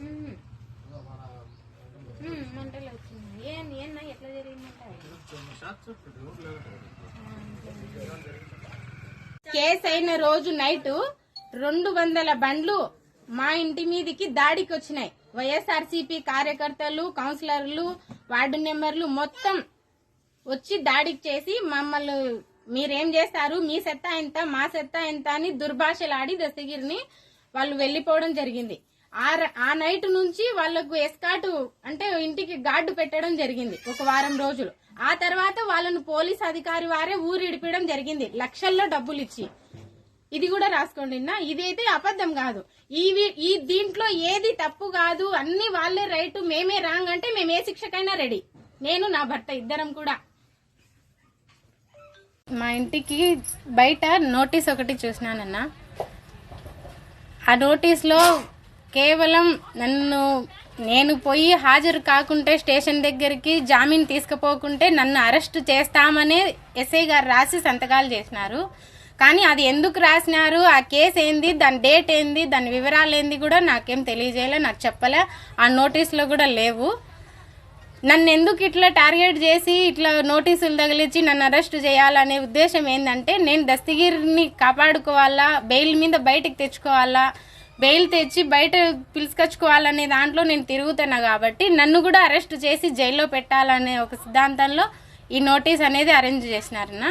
మ్మ్. మ్మ్, మంటలు వచ్చినాయి ఏం ఏన్నా ఎట్లా జరిగిందంటే కేసు అయిన రోజు నైట్ రెండు వందల బండ్లు మా ఇంటి మీదకి దాడికి వచ్చినాయి వైఎస్ఆర్సీపీ కార్యకర్తలు కౌన్సిలర్లు వార్డు మెంబర్లు మొత్తం వచ్చి దాడికి చేసి మమ్మల్ని మీరేం చేస్తారు? మీ సెత్తా ఎంత? మా సెత్తా ఎంత? అని దుర్భాషలాడి దశగిరిని వాళ్ళు వెళ్ళిపోవడం జరిగింది. ఆ ఆ నైట్ నుంచి వాళ్ళకు ఎస్కాటు అంటే ఇంటికి గార్డు పెట్టడం జరిగింది ఒక వారం రోజులు. ఆ తర్వాత వాళ్ళను పోలీస్ అధికారి వారే ఊరు ఇడిపించడం జరిగింది లక్షల్లో డబ్బులు ఇచ్చి ఇది కూడా రాసుకోండి నా ఇదైతే అబద్ధం కాదు. ఈ ఈ దీంట్లో ఏది తప్పు కాదు అన్ని వాళ్ళే రైట్ మేమే రాంగ్ అంటే మేము ఏ శిక్షకైనా రెడీ. నేను నా భర్త ఇద్దరం కూడా. మా ఇంటికి బయట నోటీస్ ఒకటి చూసినానన్నా. ఆ నోటీస్లో కేవలం నన్ను నేను పోయి హాజరు కాకుంటే స్టేషన్ దగ్గరికి జామీన్ తీసుకుపోకుంటే నన్ను అరెస్ట్ చేస్తామనే ఎస్ఐ గారు రాసి సంతకాలు చేసినారు. కానీ అది ఎందుకు రాసినారు? ఆ కేసు ఏంది? దాని డేట్ ఏంది? దాని వివరాలు ఏంది కూడా నాకేం తెలియజేయలే నాకు చెప్పలే. ఆ నోటీస్లో కూడా లేవు. నన్ను ఎందుకు ఇట్లా టార్గెట్ చేసి ఇట్లా నోటీసులు తగిలించి నన్ను అరెస్ట్ చేయాలనే ఉద్దేశం ఏంటంటే నేను దస్తగిరిని కాపాడుకోవాలా? బెయిల్ మీద బయటికి తెచ్చుకోవాలా? బెయిల్ తెచ్చి బయట పిలుచుకొచ్చుకోవాలనే దాంట్లో నేను తిరుగుతున్నా కాబట్టి నన్ను కూడా అరెస్ట్ చేసి జైల్లో పెట్టాలనే ఒక సిద్ధాంతంలో ఈ నోటీస్ అనేది అరేంజ్ చేసినారన్న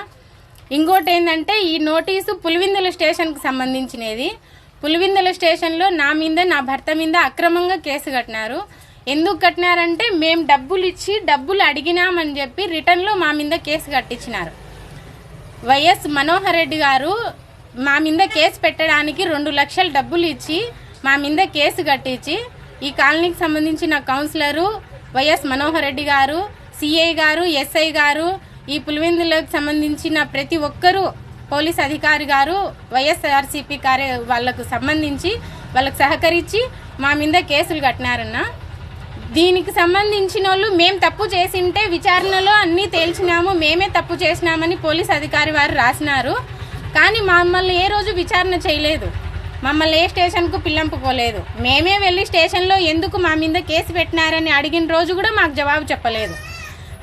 ఇంకోటి ఏంటంటే ఈ నోటీసు పులివిందుల స్టేషన్కి సంబంధించినది. పులివిందుల స్టేషన్లో నా మీద నా భర్త మీద అక్రమంగా కేసు కట్టినారు. ఎందుకు కట్టినారంటే మేము డబ్బులు ఇచ్చి డబ్బులు అడిగినామని చెప్పి రిటర్న్లో మా మీద కేసు కట్టించినారు. వైఎస్ మనోహర్ రెడ్డి గారు మా మీద కేసు పెట్టడానికి రెండు లక్షల డబ్బులు ఇచ్చి మా మీద కేసు కట్టించి ఈ కాలనీకి సంబంధించిన కౌన్సిలరు వైఎస్ మనోహర్ రెడ్డి గారు సిఐ గారు ఎస్ఐ గారు ఈ పులివెందులకు సంబంధించిన ప్రతి ఒక్కరూ పోలీస్ అధికారి గారు వైఎస్ఆర్సీపీ కార్య వాళ్ళకు సంబంధించి వాళ్ళకు సహకరించి మా మీద కేసులు కట్టినారన్న. దీనికి సంబంధించిన వాళ్ళు మేము తప్పు చేసింటే విచారణలో అన్నీ తేల్చినాము మేమే తప్పు చేసినామని పోలీస్ అధికారి వారు రాసినారు. కానీ మమ్మల్ని ఏ రోజు విచారణ చేయలేదు. మమ్మల్ని ఏ స్టేషన్కు పిల్లంపుకోలేదు మేమే వెళ్ళి స్టేషన్లో ఎందుకు మా మీద కేసు పెట్టినారని అడిగిన రోజు కూడా మాకు జవాబు చెప్పలేదు.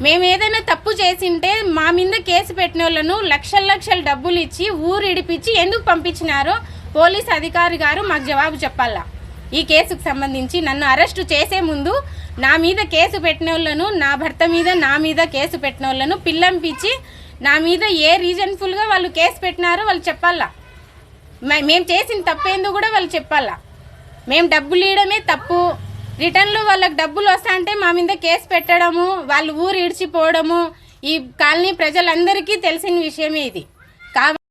మేము ఏదైనా తప్పు చేసింటే మా మీద కేసు పెట్టిన వాళ్ళను లక్షల లక్షల డబ్బులు ఇచ్చి ఊరు ఇడిపించి ఎందుకు పంపించినారో పోలీస్ అధికారి గారు మాకు జవాబు చెప్పాలా. ఈ కేసుకు సంబంధించి నన్ను అరెస్టు చేసే ముందు నా మీద కేసు పెట్టిన వాళ్ళను నా భర్త మీద నా మీద కేసు పెట్టిన వాళ్ళను పిల్లంపించి నా మీద ఏ రీజన్ఫుల్గా వాళ్ళు కేసు పెట్టినారో వాళ్ళు చెప్పాలా? మే- మేము చేసిన తప్పేందో కూడా వాళ్ళు చెప్పాలా? మేము డబ్బులు ఇవ్వడమే తప్పు. రిటర్న్లో వాళ్ళకి డబ్బులు వస్తా అంటే మా మీద కేసు పెట్టడము వాళ్ళు ఊరు ఇడిచిపోవడము ఈ కాలనీ ప్రజలందరికీ తెలిసిన విషయమే ఇది.